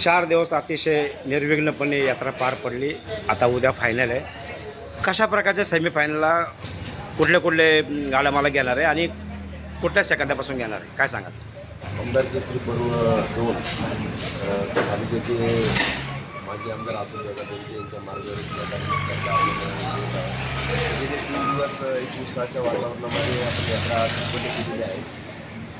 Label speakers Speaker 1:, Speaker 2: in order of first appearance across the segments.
Speaker 1: चार दिवस अतिशय निर्विघ्नपणे यात्रा पार पडली. आता उद्या फायनल आहे. कशा प्रकारच्या सेमीफायनलला कुठले कुठले गाड्या मला घेणार आहे आणि कुठल्या सेकंदापासून घेणार आहे? काय सांगाल?
Speaker 2: आमदार केसरी बरोबर दोन. तालुक्याचे माजी आमदार अतुल जगात यांच्या मार्गदर्शनाखाली दिवस एक दिवसाच्या वातावरणामध्ये आपण यात्रा संपन्न केलेली आहे.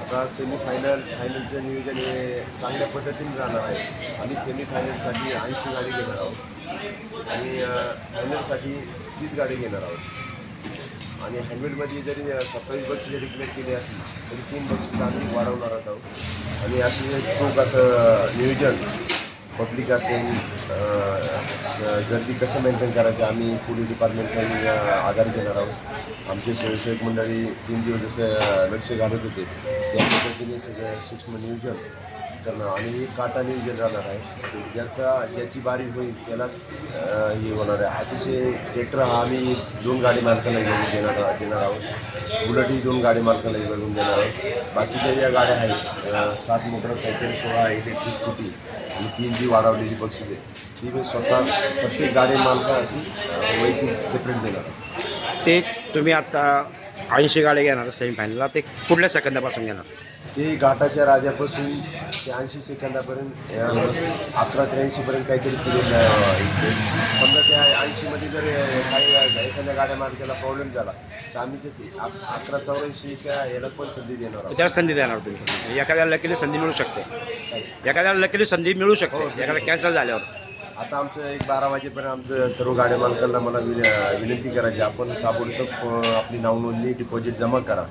Speaker 2: आता सेमीफायनल फायनलचं नियोजन हे चांगल्या पद्धतीने राहणार आहे. आम्ही सेमीफायनलसाठी ऐंशी गाडी घेणार आहोत. आणि फायनलसाठी तीस गाडी घेणार आहोत. आणि हँडवेलमध्ये जरी सत्तावीस सत्तावीस जरी डिक्लेअर केली असली तरी तीन बक्षीस आम्ही वाढवणार आहोत. आणि असे खूप असं नियोजन पब्लिक असेल गर्दी कसं मेंटेन करायचं आम्ही पोलीस डिपार्टमेंटचाही आधार घेणार आहोत. आमचे स्वयंसेवक मंडळी तीन दिवस जसं लक्ष घालत होते. त्या पद्धतीने सगळं सूक्ष्म नियोजन करणं आणि एक काटाने नियोजन राहणार आहे. ज्याचा ज्याची बारी होईल त्यालाच हे होणार आहे. अतिशय ट्रॅक्टर हा आम्ही दोन गाडी मालकाला घेऊन देणार देणार आहोत. बुलेटही दोन गाडी मालकाला घेऊन देणार आहोत. बाकीच्या ज्या गाड्या आहेत सात मोटरसायकल सोळा इलेक्ट्रिक स्कूटी आणि तीन जी वाढवलेली बक्षीस आहे ती मी स्वतः प्रत्येक गाडी मालका अशी वैयक्तिक सेपरेट देणार
Speaker 1: ते तुम्ही आता ऐंशी गाड्या घेणार सेमीफायनलला ते कुठल्या सेकंदापासून घेणार?
Speaker 2: ते घाटाच्या राजापासून ते ऐंशी सेकंदापर्यंत अ, अकरा त्र्याऐंशीपर्यंत काहीतरी सिरियल समजा त्या ऐंशीमध्ये जर अ, काही एखाद्या गाड्या मालकाला प्रॉब्लेम झाला तर आम्ही त्याची अक- अकरा चौऱ्याऐंशी त्या याला पण संधी देणार आहोत.
Speaker 1: त्याला संधी देणार तुम्ही. एखाद्याला लकीली संधी मिळू शकते. एखाद्याला लकीली संधी मिळू शकते. एखादा कॅन्सल झाल्यावर.
Speaker 2: आता आमचं एक बारा वाजेपर्यंत आमचं सर्व गाड्या मालकांना मला विन विनंती करायची आपण ताबडतोब आपली नाव नोंदणी डिपॉझिट जमा करा.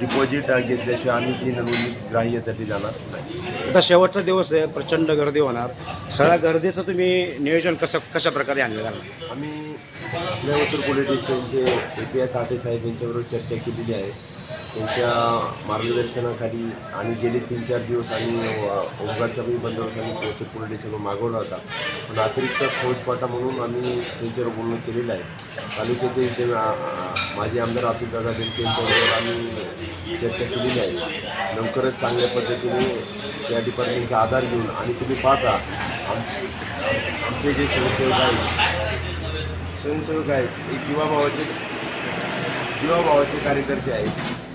Speaker 2: डिपॉझिट घेतल्याशिवाय आम्ही ती नोंदणी ग्राह्यसाठी जाणार नाही.
Speaker 1: आता शेवटचा दिवस आहे प्रचंड गर्दी होणार. सगळ्या गर्दीचं तुम्ही नियोजन कसं कशा प्रकारे आणलं घालणार
Speaker 2: आम्ही आपल्या उत्तर पोलीस स्टेशनचे ए पी आय ताटे साहेब यांच्याबरोबर चर्चा केलेली आहे. त्यांच्या मार्गदर्शनाखाली आणि गेले तीन चार दिवस आम्ही ओमगारचाही बंदोबस्त आम्ही पोस्टर पोलीस स्टेशनवर मागवला होता. पण अतिरिक्त फौजपाटा म्हणून आम्ही त्यांच्यावर बोलणं केलेलं आहे. तालुक्याचे इथे माझे आमदार अतुल दादा बेनके यांच्याबरोबर आम्ही चर्चा केलेली आहे. लवकरच चांगल्या पद्धतीने त्या डिपार्टमेंटचा आधार घेऊन आणि तुम्ही पाहता आम आमचे जे स्वयंसेवक आहेत स्वयंसेवक आहेत एक जीवाभावाचे जीवाभावाचे कार्यकर्ते आहेत.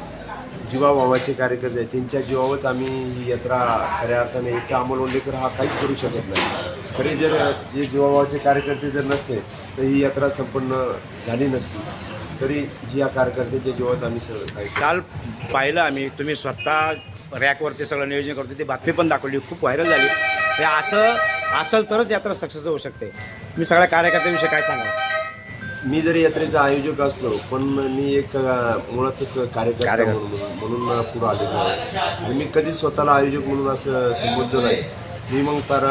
Speaker 2: जीवाभावाचे कार्यकर्ते आहेत. त्यांच्या जीवावरच आम्ही ही यात्रा खऱ्या अर्थाने एकटा अमोल ओंडेकर हा काहीच करू शकत नाही. खरे जर जे जीवाभावाचे कार्यकर्ते जर नसते तर ही यात्रा संपन्न झाली नसती. तरी जी या कार्यकर्त्यांच्या जीवात आम्ही सगळं काही
Speaker 1: काल पाहिलं आम्ही तुम्ही स्वतः रॅकवरती सगळं नियोजन करतो ती बातमी पण दाखवली खूप व्हायरल झाली. हे असं असेल तरच यात्रा सक्सेस होऊ शकते. मी सगळ्या कार्यकर्त्यांविषयी काय सांगा
Speaker 2: मी जरी यात्रेचा आयोजक असलो पण मी एक मुळातच कार्यकर्ता. म्हणून म्हणून पुढे आलेलो आहे. आणि मी कधीच स्वतःला आयोजक म्हणून असं संबोधलं नाही. मी मग तर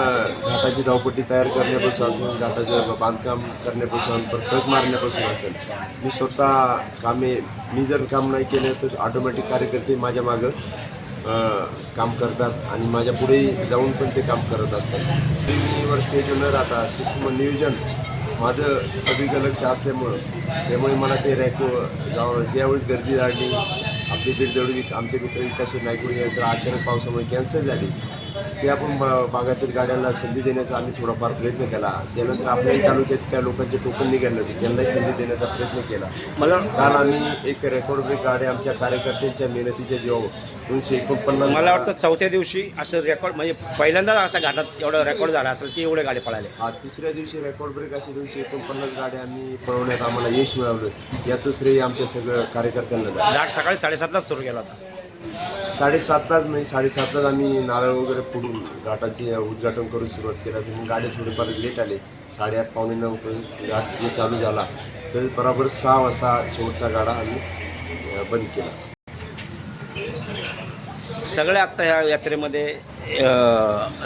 Speaker 2: घाटाची धावपट्टी तयार करण्यापासून असून घाटाचं बांधकाम करण्यापासून पर कस मारण्यापासून असेल. मी स्वतः कामे मी जर काम नाही केलं तर ऑटोमॅटिक कार्यकर्ते माझ्या मागं काम करतात आणि माझ्या पुढे जाऊन पण ते काम करत असतात. मी वर स्टेजवर राहता सूक्ष्म नियोजन माझं सगळीकडे लक्ष असल्यामुळं त्यामुळे मला ते रॅको जाऊ ज्यावेळेस गर्दी झाली आपली बिरदवडी आमचे मित्र विकास नायकुडी यांतर अचानक पावसामुळे कॅन्सल झाली. ते आपण भागातील गाड्यांना संधी देण्याचा आम्ही थोडाफार प्रयत्न केला. त्यानंतर आपल्याही तालुक्यात काही लोकांचे टोकन निघाले होते. त्यांनाही संधी देण्याचा प्रयत्न केला.
Speaker 1: मला
Speaker 2: काल आम्ही एक रेकॉर्ड ब्रेक गाड्या आमच्या कार्यकर्त्यांच्या मेहनतीच्या जीवावर दोनशे एकोणपन्नास
Speaker 1: मला वाटतं चौथ्या दिवशी असं रेकॉर्ड म्हणजे पहिल्यांदा असा घाटात एवढा रेकॉर्ड झाला असेल की एवढे गाडी पळाले.
Speaker 2: हा तिसऱ्या दिवशी रेकॉर्ड ब्रेक अशी दोनशे एकोणपन्नास गाड्या आम्ही पळवण्यात आम्हाला यश मिळवलं याचं श्रेय आमच्या सगळं कार्यकर्त्यांना
Speaker 1: घाट सकाळी साडेसातलाच सुरू केला होता.
Speaker 2: साडेसातलाच नाही साडेसातलाच आम्ही नारळ वगैरे फोडून घाटाचे उद्घाटन करून सुरुवात केला. मग गाड्या थोडेफार लेट आले. साडेआठ पावणे नऊ घाट जे चालू झाला तर बरोबर सहा वाजता शेवटचा गाडा आम्ही बंद केला.
Speaker 1: सगळ्या आत्ता ह्या यात्रेमध्ये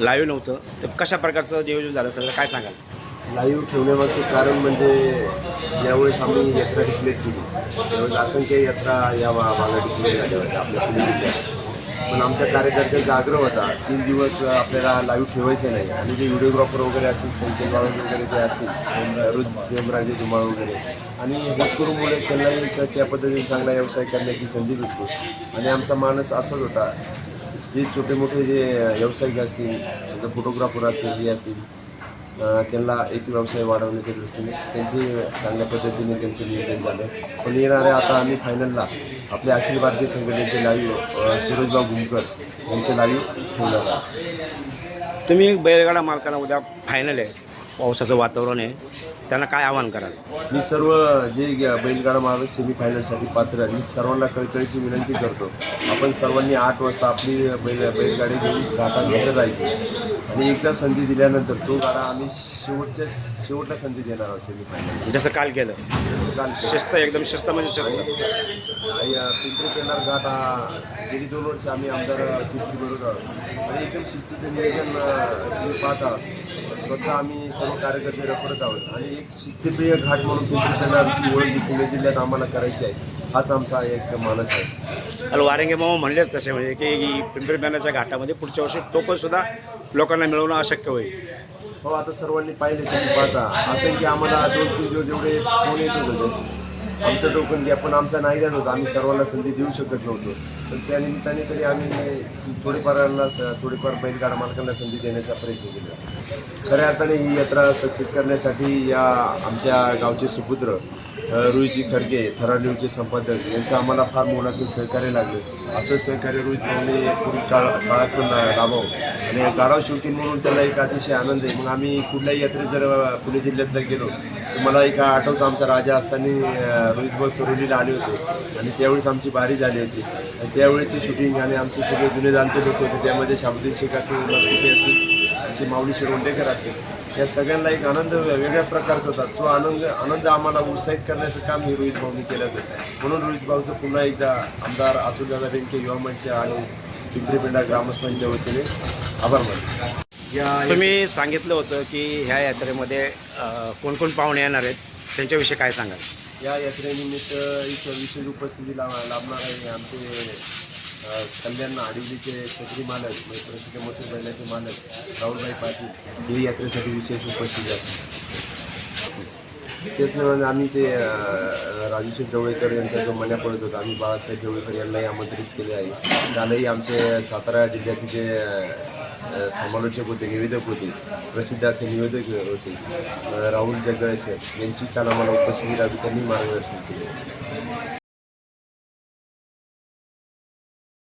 Speaker 1: लाईव्ह नव्हतं. तर कशा प्रकारचं नियोजन झालं सगळं? काय सांगाल?
Speaker 2: लाईव्ह ठेवण्यामागचं कारण म्हणजे यावेळेस आम्ही यात्रा डिक्लेअर केली. त्यावेळेस असंख्य यात्रा या भागात डिक्लेअर झाल्या होत्या आपल्या पुणे जिल्ह्यात. पण आमच्या कार्यकर्त्यांचा आग्रह होता तीन दिवस आपल्याला लाईव्ह ठेवायचं नाही. आणि जे व्हिडिओग्राफर वगैरे असतील संजय बाळ वगैरे जे असतील रोज देवराजे धुमाळ वगैरे. आणि होतकरू मुले त्यांनाही त्या पद्धतीने चांगला व्यवसाय करण्याची संधी भेटली. आणि आमचा मानस असाच होता. जे छोटे मोठे जे व्यावसायिक असतील समजा फोटोग्राफर असतील हे असतील त्यांना एक व्यवसाय वाढवण्याच्या दृष्टीने त्यांचे चांगल्या पद्धतीने त्यांचं नियोजन झालं. पण येणाऱ्या आता आम्ही फायनलला आपल्या अखिल भारतीय संघटनेचे लाईव्ह सुरजबाब गुमकर यांचे लाईव्ह ठेवणार आहोत.
Speaker 1: तुम्ही बैलगाडा मालकाला उद्या फायनल आहे. पावसाचं वातावरण आहे. त्यांना काय आवाहन कराल?
Speaker 2: मी सर्व जे बैलगाडा मालक सेमीफायनलसाठी पात्र आहे मी सर्वांना कळकळीची विनंती करतो. आपण सर्वांनी आठ वाजता आपली बैल बैलगाडी घेऊन घाटात घेतलं जायचं. आणि एकदा संधी दिल्यानंतर तो गाडा आम्ही शेवटच्या शेवटला संधी देणार आहोत सेमीफायनल
Speaker 1: जसं काल केलं.
Speaker 2: जसं काल केलं.
Speaker 1: शिस्त एकदम शिस्त म्हणजे शिस्त.
Speaker 2: आणि अ, पिंपरी पेंढार घाट हा गेली दोन वर्ष आम्ही आमदार केसरी बरोबर आहोत. आणि एकदम शिस्तीचं नियोजन अ, तुम्ही पाहता. स्वतः आम्ही सर्व कार्यकर्ते रखडत आहोत. आणि एक शिस्तप्रिय घाट म्हणून पिंपरी पेंढारची ओळख ही पुणे जिल्ह्यात आम्हाला करायची आहे. हाच आमचा एक मानस आहे.
Speaker 1: आणि वारंगे मामा म्हणलेच तसे म्हणजे की पिंपरी घाटामध्ये पुढच्या वर्षी टोकन सुद्धा लोकांना मिळवणं अशक्य होईल.
Speaker 2: हो आता सर्वांनी पाहिले तुम्ही पाहता. असंख्य आम्हाला दोन तीन दिवस एवढे फोन येत होते. आमचं टोकन घ्या पण आमचा नाहीलाच होता. आम्ही सर्वांना संधी देऊ शकत नव्हतो. पण त्या निमित्ताने तरी आम्ही थोडीफारांना स- थोडीफार बैलगाडा मालकांना संधी देण्याचा प्रयत्न केला. खऱ्या अर्थाने ही यात्रा सक्सेस करण्यासाठी या आमच्या गावचे सुपुत्र रोहितजी खरगे थरा न्यूजचे संपादक यांचं आम्हाला फार मोलाचं सहकार्य लागलं. असं सहकार्य रोहित भाऊने पुढील काळ काळातून लाभावं आणि गाडाव शौकीन म्हणून त्याला एक अतिशय आनंद आहे. मग आम्ही कुठल्याही यात्रेत जर पुणे जिल्ह्यात जर गेलो तुम्हाला मला एक आठवतं आमचा राजा असताना अ, रोहित आले होते. आणि त्यावेळेस आमची बारी झाली होती. आणि त्यावेळेची शूटिंग आणि आमचे सगळे जुने जाणते लोक होते त्यामध्ये शाबुद्दीन शेख असतील नसकुटे असतील आमचे माऊली शिरोंडेकर असतील. या सगळ्यांना एक आनंद वेगळ्या प्रकारचा होता. तो आनंद आनंद आम्हाला उत्साहित करण्याचं काम हे रोहित भाऊनी केलं होतं. म्हणून रोहित भाऊचं पुन्हा एकदा आमदार अतुलदादा बेंके युवा मंच आणि पिंपरीपेंडा ग्रामस्थांच्या वतीने आभार मानले
Speaker 1: तुम्ही सांगितलं होतं की ह्या यात्रेमध्ये अं, कोण कोण पाहुणे येणार आहेत? त्यांच्याविषयी काय सांगाल?
Speaker 2: या यात्रेनिमित्त इथं विशेष उपस्थिती लाभ लाभणार आहे. आमचे कल्याण आडिवलीचे छत्री मालक म्हणजे प्रसिद्ध मोठे बैलाचे मालक राहुलभाई पाटील ही यात्रेसाठी विशेष उपस्थित आहेत. तेच नाही आम्ही ते राजूशेठ जवळेकर यांचा जो मन्या पडत होता आम्ही बाळासाहेब जवळेकर यांनाही आमंत्रित केले आहे. कालही आमचे सातारा जिल्ह्यातील जे समालोचक होते निवेदक होते प्रसिद्ध असे निवेदक होते. राहुल जगळे सर यांची काल आम्हाला उपस्थिती लाभली त्यांनी मार्गदर्शन केले.